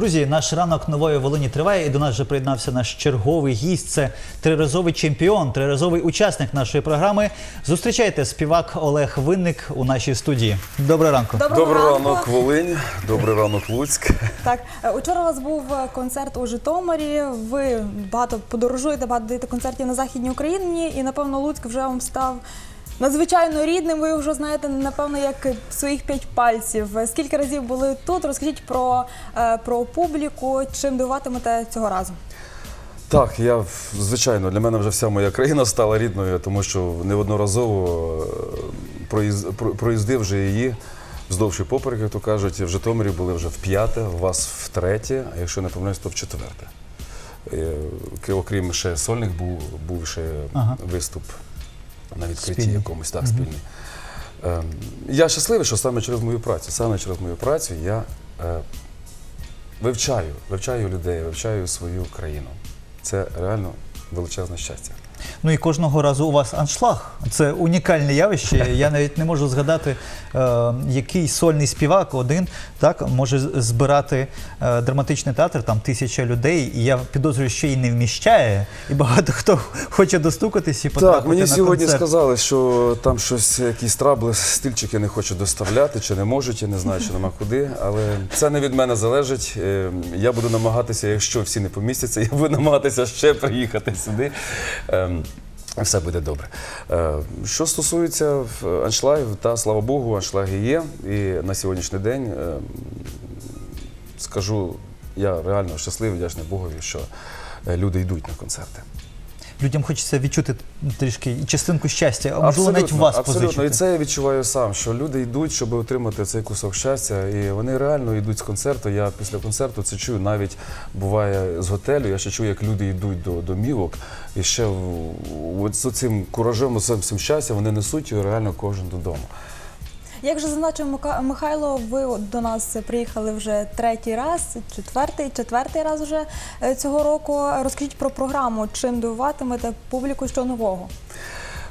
Друзі, наш ранок нової Волині триває, і до нас вже приєднався наш черговий гість. Це триразовий чемпіон, триразовий учасник нашої програми. Зустрічайте співак Олег Винник у нашій студії. Доброго ранку. Доброго Добрий ранку. ранок, Волинь, добрий ранок, Луцьк. Так, учора у вас був е, концерт у Житомирі. Ви багато подорожуєте, багато даєте концертів на Західній Україні, і напевно Луцьк вже вам став надзвичайно рідним. Ви вже знаєте, напевно, як своїх п'ять пальців. Скільки разів були тут? Розкажіть про, е, про публіку, чим дивуватимете цього разу. Так, я звичайно для мене вже вся моя країна стала рідною, тому що неодноразово е, проїз- проїздив вже її вздовж і поперек, як то кажуть. В Житомирі були вже вп'яте, у вас втретє, а якщо не помиляюсь, то в четверте. Е, Окрім ще сольник був, був ще Ага. виступ на відкритті якомусь, так, спільний. Ем, Я щасливий, що саме через мою працю, саме через мою працю я е, вивчаю, вивчаю людей, вивчаю свою країну. Це реально величезне щастя. Ну і кожного разу у вас аншлаг. Це унікальне явище. Я навіть не можу згадати, е, який сольний співак один так може збирати е, драматичний театр, там тисяча людей, і я підозрюю, що і не вміщає, і багато хто хоче достукатись і потрапити Так, мені на сьогодні концерт. сказали, що там щось, якісь трабли, стільчики не хочуть доставляти, чи не можуть, я не знаю, чи нема куди. Але це не від мене залежить. Е, Я буду намагатися, якщо всі не помістяться, я буду намагатися ще приїхати сюди. Все буде добре. Е, Що стосується в- аншлагів, та слава Богу, аншлаги є. І на сьогоднішній день е, скажу, я реально щасливий, вдячний Богові, що е, люди йдуть на концерти. Людям хочеться відчути трішки частинку щастя, а можливо навіть вас абсолютно. позичити. І це я відчуваю сам, що люди йдуть, щоб отримати цей кусок щастя, і вони реально йдуть з концерту. Я після концерту це чую. Навіть буває з готелю. Я ще чую, як люди йдуть до домівок, і ще з цим куражем, з цим щастям вони несуть його реально кожен додому. Як вже зазначив Михайло, ви до нас приїхали вже третій раз, четвертий, четвертий раз вже е, цього року. Розкажіть про програму, чим дивуватимете публіку, що нового.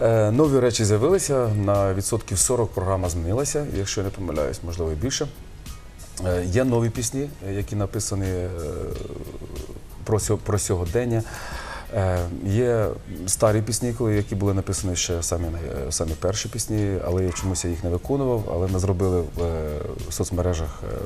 Е, Нові речі з'явилися на відсотків 40 програма змінилася, якщо я не помиляюсь, можливо і більше. Е, Є нові пісні, які написані про сьогодення. Е, Є старі пісні, які були написані ще самі, е, самі перші пісні, але я чомусь їх не виконував. Але ми зробили в е, соцмережах е,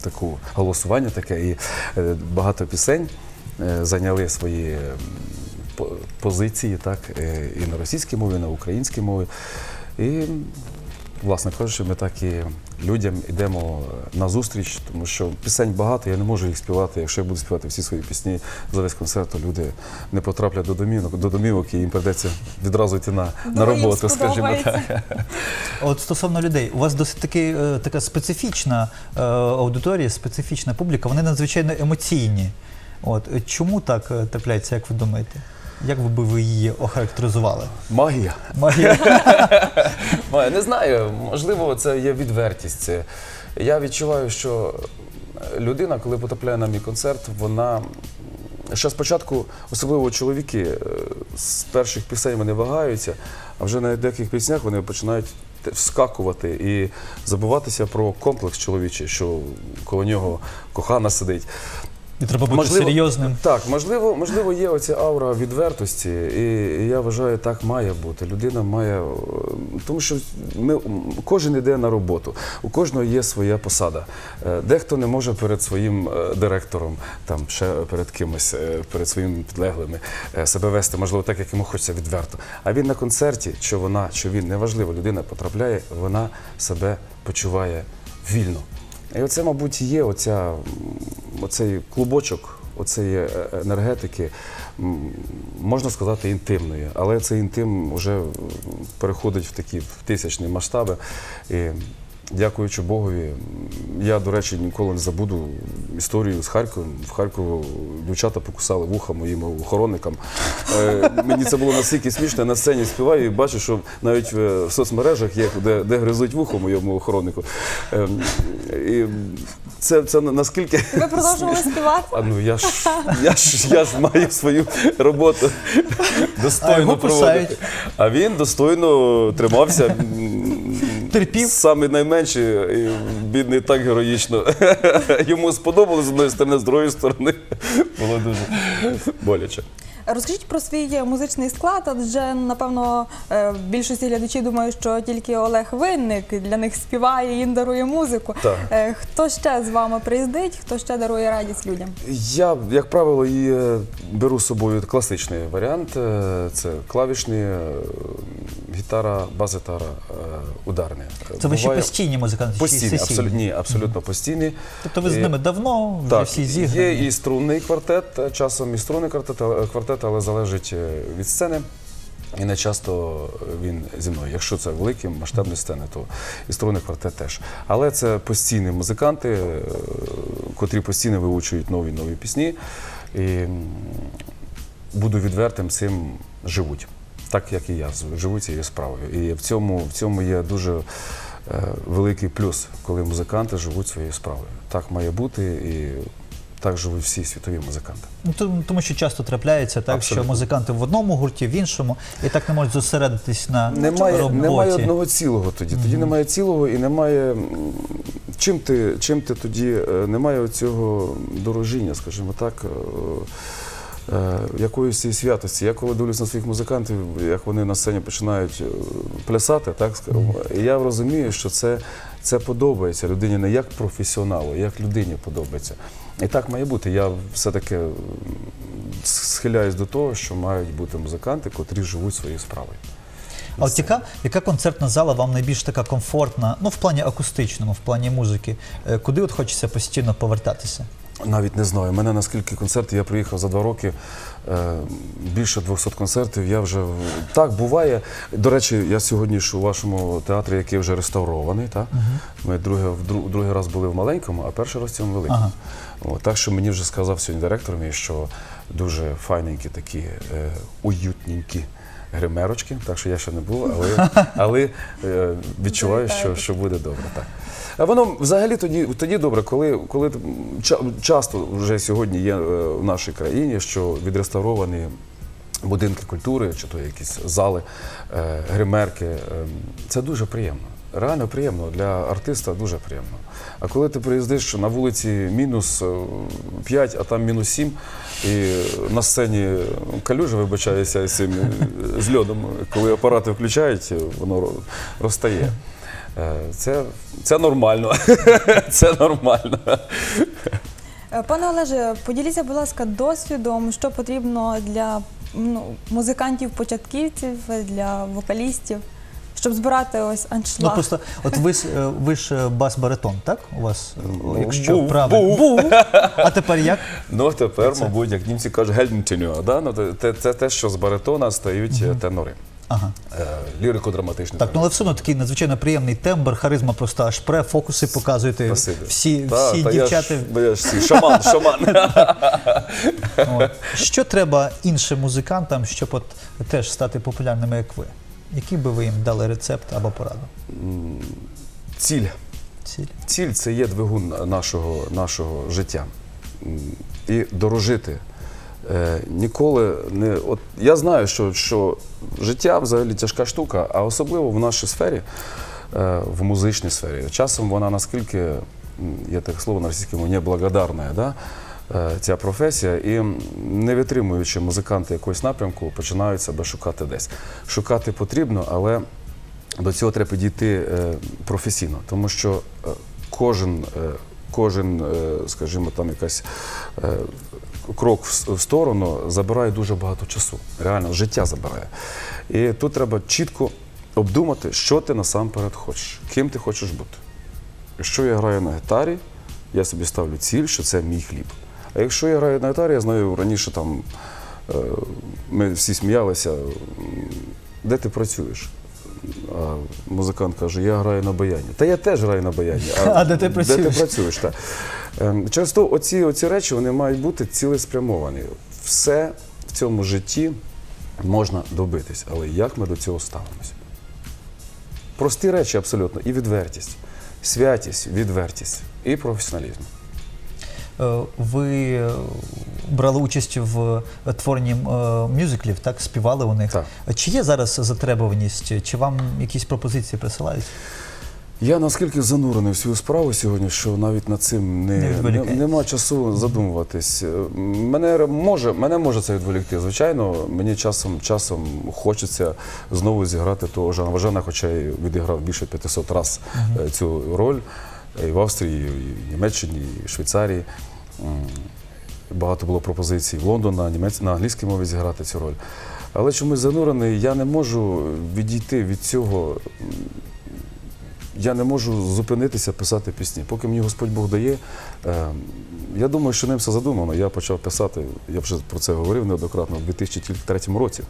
таку голосування таке, і багато пісень зайняли свої позиції, так, і на російській мові, і на українській мові. І, власне кажучи, ми так і людям йдемо на зустріч, тому що пісень багато, я не можу їх співати. Якщо я буду співати всі свої пісні за весь концерт, то люди не потраплять до домівок, до домівок і їм прийдеться відразу йти на, на роботу, скажімо так. От стосовно людей, у вас досить таки, е, така специфічна е, аудиторія, специфічна публіка, вони надзвичайно емоційні. От е, чому так е, трапляється, як ви думаєте? Як ви би ви її охарактеризували? Магія. Магія. Маю, Не знаю, можливо, це є відвертість. Я відчуваю, що людина, коли потрапляє на мій концерт, вона ще спочатку, особливо чоловіки, е, з перших пісень вони вагаються, а вже на деяких піснях вони починають вскакувати і забуватися про комплекс чоловічий, що коло нього кохана сидить. І треба бути серйозним. Так, можливо, можливо, є оця аура відвертості, і я вважаю, так має бути. Людина має. е, Тому що ми, кожен йде на роботу, у кожного є своя посада. Е, Дехто не може перед своїм е, директором, там ще перед кимось, перед своїми підлеглими себе вести, можливо, так, як йому хочеться відверто. А він на концерті, чи вона, чи він, неважливо, людина потрапляє, вона себе почуває вільно. І оце, мабуть, є оця, оцей клубочок, оцеї е, енергетики, можна сказати, інтимної. Але цей інтим вже переходить в такі тисячні масштаби. І дякуючи Богові, я, до речі, ніколи не забуду історію з Харковом. В Харкові дівчата покусали вуха моїм охоронникам. Е, Мені це було настільки смішно, я на сцені співаю і бачу, що навіть в соцмережах є, де, де гризуть вухо моєму охороннику. Ем, І це, це наскільки. Ви продовжували співати? А ну я ж я ж я ж маю свою роботу достойно проводити. А він достойно тримався. Терпів? Самий найменший, і бідний так героїчно. Йому сподобалось з одної сторони, з другої сторони було дуже боляче. Розкажіть про свій музичний склад, адже напевно е, більшості глядачів думають, що тільки Олег Винник для них співає, їм дарує музику. Так. Е, Хто ще з вами приїздить, хто ще дарує радість людям? Я, як правило, і е, беру з собою класичний варіант. Це клавішні, гітара, бас-гітара, е, ударні. Це ваші Буває- постійні музиканти? чи Постійні, сесійні? абсолютно, ні, абсолютно постійні. Тобто ви з І- ними давно вже Так, всі зіграні? є і струнний квартет, е, часом і струнний квартет, але- квартет, але залежить е, від сцени. І не часто він зі мною. Якщо це великі масштабні сцени, то і струнний квартет теж. Але це постійні музиканти, е, котрі постійно вивчують нові нові пісні. І м, буду відвертим, цим живуть. Так як і я живу цією справою. І в цьому, в цьому є дуже е, великий плюс, коли музиканти живуть своєю справою. Так має бути і так живуть всі світові музиканти. Ну, тому- що часто трапляється так, Абсолютно. що музиканти в одному гурті, в іншому, і так не можуть зосередитись на Немає, роботі. немає одного цілого тоді. Тоді немає цілого і немає. Чим ти, чим ти тоді е, немає цього дорожіння, скажімо так, е, якоїсь цієї святості. Я коли дивлюсь на своїх музикантів, як вони на сцені починають е, плясати, так скажімо, і я розумію, що це, це подобається людині не як професіоналу, як людині подобається. І так має бути. Я все-таки схиляюсь до того, що мають бути музиканти, котрі живуть своєю справою. А от яка, яка концертна зала вам найбільш така комфортна, ну в плані акустичному, в плані музики? Е, Куди от хочеться постійно повертатися? Навіть не знаю. У мене наскільки концертів, я приїхав за два роки, е, більше 200 концертів. Я вже так буває. До речі, я сьогодні ж у вашому театрі, який вже реставрований. Так? Ми друге, в другий раз були в маленькому, а перший раз в цьому великому. Так що мені вже сказав сьогодні директор мій, що дуже файненькі такі е, уютненькі. Гримерочки, так що я ще не був, але, але е, відчуваю, що, що буде добре. Так. А воно взагалі тоді, тоді добре, коли, коли ча- часто вже сьогодні є е, в нашій країні, що відреставровані будинки культури, чи то якісь зали, е, гримерки. Це дуже приємно. Реально приємно для артиста дуже приємно. А коли ти приїздиш на вулиці мінус 5, а там мінус 7, і на сцені калюжа вибачається з цим е, з льодом, коли апарати включають, воно ро- розтає. Е, Це, це нормально. Це нормально. Е, Пане Олеже, поділіться, будь ласка, досвідом, що потрібно для ну, музикантів-початківців, для вокалістів, щоб збирати ось Ну просто, от ви, е, ви ж е, бас-баритон, так? У вас, е, Ну, якщо був, правильно. був. А тепер як? Ну тепер, мабуть, як німці кажуть, гельмченю, да? ну, це- це, це те, що з баритона стають тенори. Ага. Е, Лірико-драматичний Так, ну але все одно такий надзвичайно приємний тембр, харизма просто аж пре, фокуси показуєте. Спасибі. Всі, Та, всі та дівчата. Я ж, я ж всі- шаман, шаман. Що треба іншим музикантам, щоб от теж стати популярними, як ви? Який би ви їм дали рецепт або пораду? Ціль. Ціль. Ціль це є двигун нашого, нашого життя. І дорожити. Е, ніколи не. От я знаю, що, що життя взагалі тяжка штука, а особливо в нашій сфері, е, в музичній сфері. Часом вона наскільки, є таке слово на російській мові, неблагодарна, да? Е, ця професія, і не витримуючи музиканти якогось напрямку, починають себе шукати десь. Шукати потрібно, але до цього треба підійти е, професійно, тому що е, кожен, кожен, скажімо, там якась крок в сторону забирає дуже багато часу. Реально, життя забирає. І тут треба чітко обдумати, що ти насамперед хочеш, ким ти хочеш бути. Якщо я граю на гітарі, я собі ставлю ціль, що це мій хліб. А якщо я граю на гітарі, я знаю раніше там е, ми всі сміялися, де ти працюєш? А музикант каже, я граю на баяні. Та я теж граю на баяні. А де ти Де ти працюєш? Так. Ем, Через то оці, оці речі вони мають бути цілеспрямовані. Все в цьому житті можна добитись, але як ми до цього ставимося? Прості речі абсолютно. І відвертість, святість, відвертість і професіоналізм. Е, Ви е, брали участь в творенні е, мюзиклів, так? Співали у них. Так. Чи є зараз затребуваність? Чи вам якісь пропозиції присилають? Я наскільки занурений в свою справу сьогодні, що навіть над цим Не не, не, нема часу задумуватись. Мене може, мене може це відволікти. Звичайно, мені часом часом хочеться знову зіграти того Жана Важана, хоча я відіграв більше 500 разів е, цю роль і в Австрії, і в Німеччині, і в Швейцарії. Багато було пропозицій в Лондон на, німець... на англійській мові зіграти цю роль. Але чомусь занурений, я не можу відійти від цього. Я не можу зупинитися писати пісні. Поки мені Господь Бог дає, е, я думаю, що ним все задумано. Я почав писати, я вже про це говорив неоднократно, в 2003 році.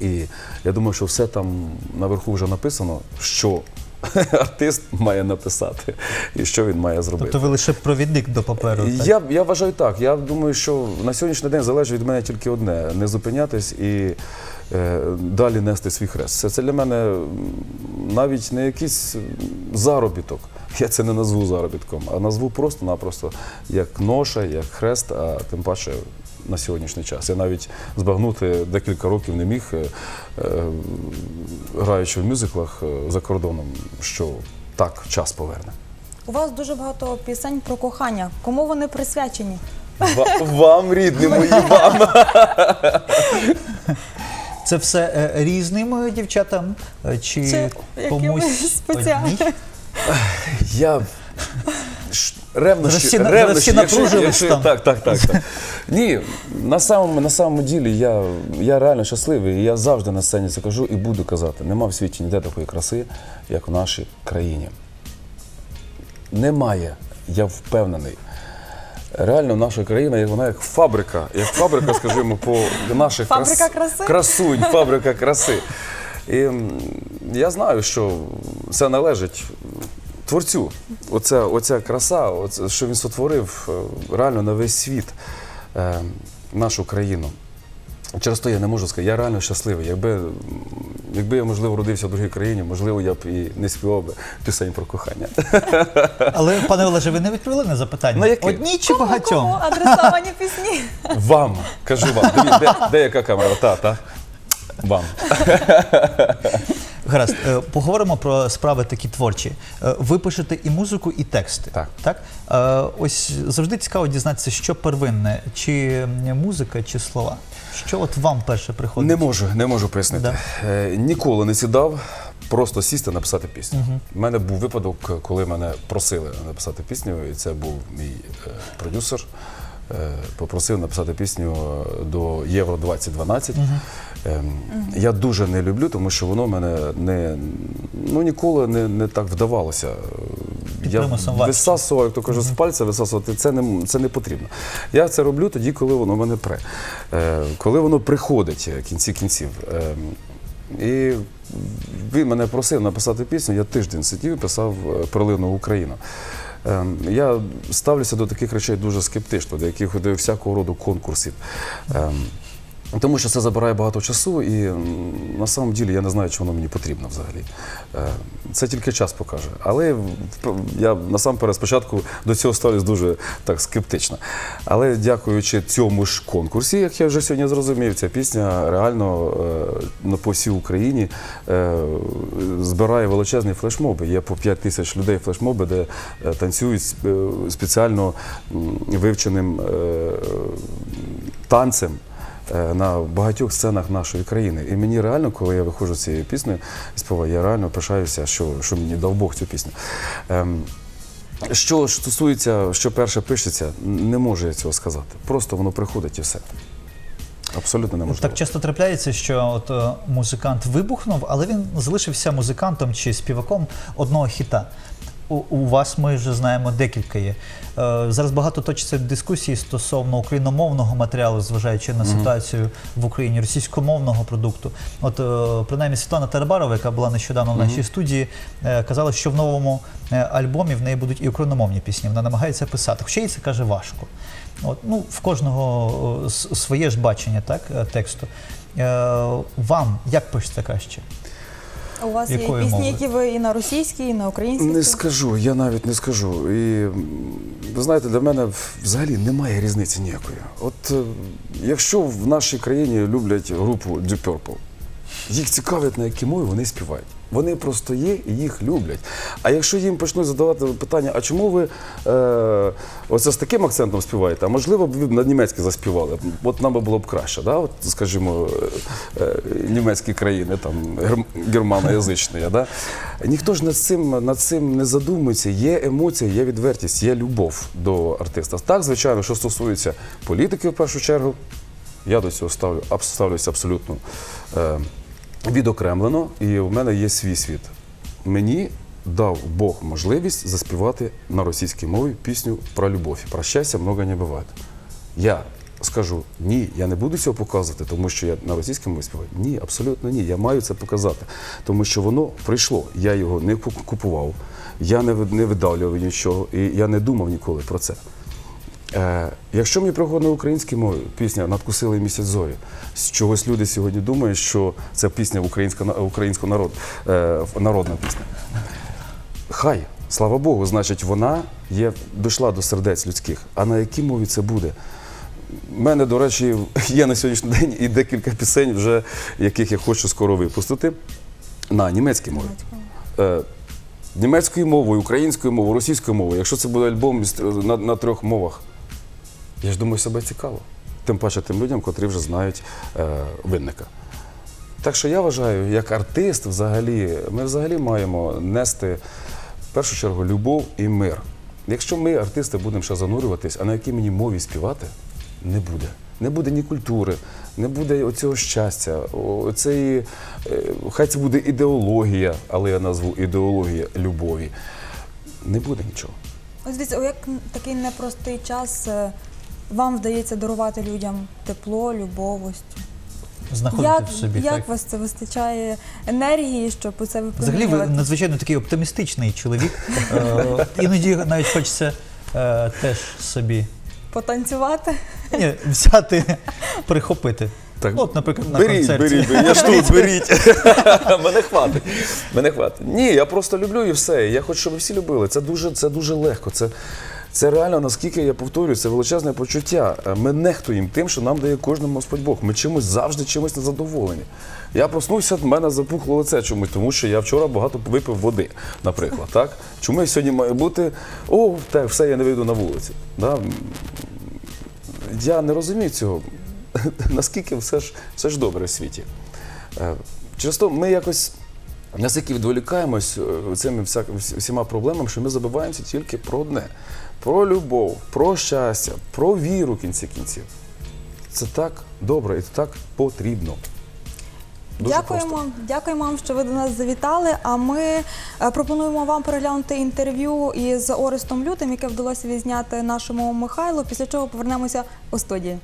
І я думаю, що все там наверху вже написано, що артист має написати і що він має зробити. Тобто ви лише провідник до паперу. так? Я, я вважаю так. Я думаю, що на сьогоднішній день залежить від мене тільки одне: не зупинятись і е, далі нести свій хрест. Це, це для мене навіть не якийсь заробіток. Я це не назву заробітком, а назву просто-напросто як ноша, як хрест, а тим паче на сьогоднішній час. Я навіть збагнути декілька років не міг, е, е, граючи в мюзиклах е, за кордоном, що так час поверне. У вас дуже багато пісень про кохання. Кому вони присвячені? Вам, рідні мої, вам. Це все різним дівчатам чи, Чи комусь якимось спеціальним? Я ревнощі, всі ревнощі, всі напружились якщо- там. Так, так, так, так. Ні, на самому, на самому ділі я, я реально щасливий. і Я завжди на сцені це кажу і буду казати. Нема в світі ніде такої краси, як в нашій країні. Немає, я впевнений. Реально наша країна, вона як фабрика, як фабрика, скажімо, по наших Фабрика крас- краси? красунь, фабрика краси. І я знаю, що це належить творцю. Оця, оця краса, оце, що він сотворив е, реально на весь світ, е, нашу країну. Через то я не можу сказати, я реально щасливий. Якби, якби я, можливо, родився в другій країні, можливо, я б і не співав би пісень про кохання. Але, пане Олеже, ви не відповіли на запитання. На яке? Одній чи Кому, багатьом? кому адресовані пісні? Вам, кажу вам, Диві- де, де яка камера? Та, та. Вам. Гаразд, е, поговоримо про справи такі творчі. Е, Ви пишете і музику, і тексти. Так. так? Е, Ось завжди цікаво дізнатися, що первинне, чи музика, чи слова. Що от вам перше приходить? Не можу, не можу пояснити. Да. Е, ніколи не сідав просто сісти написати пісню. У мене був випадок, коли мене просили написати пісню, і це був мій е, продюсер. Е, попросив написати пісню е, до Євро 2012. Ем, Я дуже не люблю, тому що воно мене не ну ніколи не, не так вдавалося. Під Я висасував, як то кажуть, з пальця висасувати це не, це не потрібно. Я це роблю тоді, коли воно мене пре. Е, коли воно приходить е, в кінці кінців. Е, і він мене просив написати пісню, я тиждень сидів і писав е, «Прилину Україну. Ем, Я ставлюся до таких речей дуже скептично, до яких до всякого роду конкурсів. Тому що це забирає багато часу, і м, на самом ділі я не знаю, чи воно мені потрібно взагалі. Е, Це тільки час покаже. Але я насамперед спочатку до цього ставлюсь дуже так скептично. Але дякуючи цьому ж конкурсі, як я вже сьогодні зрозумів, ця пісня реально е, на по всій Україні е, збирає величезні флешмоби. Є по 5 тисяч людей флешмоби, де танцюють спеціально вивченим танцем на багатьох сценах нашої країни. І мені реально, коли я виходжу з цією піснею і співаю, я реально пишаюся, що, що мені дав Бог цю пісню. Ем, що стосується, що перше пишеться, не можу я цього сказати. Просто воно приходить і все. Абсолютно не можу. Так часто трапляється, що от е, музикант вибухнув, але він залишився музикантом чи співаком одного хіта. У, вас ми вже знаємо декілька є. Е, зараз багато точиться дискусії стосовно україномовного матеріалу, зважаючи на ситуацію в Україні, російськомовного продукту. От е, принаймні Світлана Тарабарова, яка була нещодавно в нашій студії, е, казала, що в новому альбомі в неї будуть і україномовні пісні. Вона намагається писати. Хоча їй це каже важко. От, ну, в кожного своє ж бачення так, тексту. Вам як пишеться краще? У вас є пісні, мови? які ви і на російській, і на українській. Не скажу, я навіть не скажу. І ви знаєте, для мене взагалі немає різниці ніякої. От е, якщо в нашій країні люблять групу Deep Purple, Їх цікавить, на якій мові вони співають. Вони просто є і їх люблять. А якщо їм почнуть задавати питання, а чому ви е, оце з таким акцентом співаєте? А можливо, б ви на німецький заспівали? От нам би було б краще, да? От, скажімо, е, е, німецькі країни, там герм- германоязичні. Да? Ніхто ж над цим, над цим не задумується. Є емоція, є відвертість, є любов до артиста. Так, звичайно, що стосується політики, в першу чергу, я до цього ставлю, ставлюся абсолютно е, відокремлено, і в мене є свій світ. Мені дав Бог можливість заспівати на російській мові пісню про любов. Про щастя много не буває. Я скажу ні, я не буду цього показувати, тому що я на російській мові співаю. Ні, абсолютно ні. Я маю це показати, тому що воно прийшло. Я його не купував, я не видавлював нічого, і я не думав ніколи про це. Е, якщо мені приходить на українській мові пісня Надкусили місяць зорі, з чогось люди сьогодні думають, що це пісня українська, українського народ, е, народна пісня. Хай, слава Богу, значить, вона є, дійшла до сердець людських. А на якій мові це буде? У мене, до речі, є на сьогоднішній день і декілька пісень, вже, яких я хочу скоро випустити на німецькій мові. Е, німецькою мовою, українською мовою, російською мовою. Якщо це буде альбом на, на трьох мовах, я ж думаю, себе цікаво. Тим паче тим людям, котрі вже знають е, винника. Так що я вважаю, як артист, взагалі, ми взагалі маємо нести в першу чергу любов і мир. Якщо ми, артисти, будемо ще занурюватись, а на якій мені мові співати, не буде. Не буде ні культури, не буде оцього щастя, оцеї, е, хай це буде ідеологія, але я назву ідеологія любові. Не буде нічого. Ось дивіться, у як такий непростий час е, вам вдається дарувати людям тепло, любов, ось цю? Знаходити Як, в собі. як так. вас це вистачає енергії, щоб це Взагалі, ви надзвичайно такий оптимістичний чоловік. Е, Іноді навіть хочеться е, теж собі Потанцювати? ні, взяти, прихопити. Так, От, наприклад, на беріть, концерті. беріть, беріть, я ж тут, беріть. Мене хватить. Мене хватить. Ні, я просто люблю і все. Я хочу, щоб ви всі любили. Це дуже, це дуже легко. Це, це реально, наскільки я повторюю, це величезне почуття. Е, Ми нехтуємо тим, що нам дає кожному Господь Бог. Ми чимось завжди чимось незадоволені. Я проснувся, в мене запухло лице чомусь, тому що я вчора багато випив води, наприклад. Так? Чому я сьогодні маю бути? О, так, все, я не вийду на вулицю. Да? Я не розумію цього. Наскільки все ж, все ж добре в світі. Е, Через то ми якось настільки відволікаємось е, цими вся, всіма проблемами, що ми забуваємося тільки про одне: про любов, про щастя, про віру в кінці кінців. Це так добре і це так потрібно. Дуже Дякуємо, просто. дякуємо вам, що ви до нас завітали. А ми е, пропонуємо вам переглянути інтерв'ю із Орестом Лютим, яке вдалося відзняти нашому Михайлу. Після чого повернемося у студії.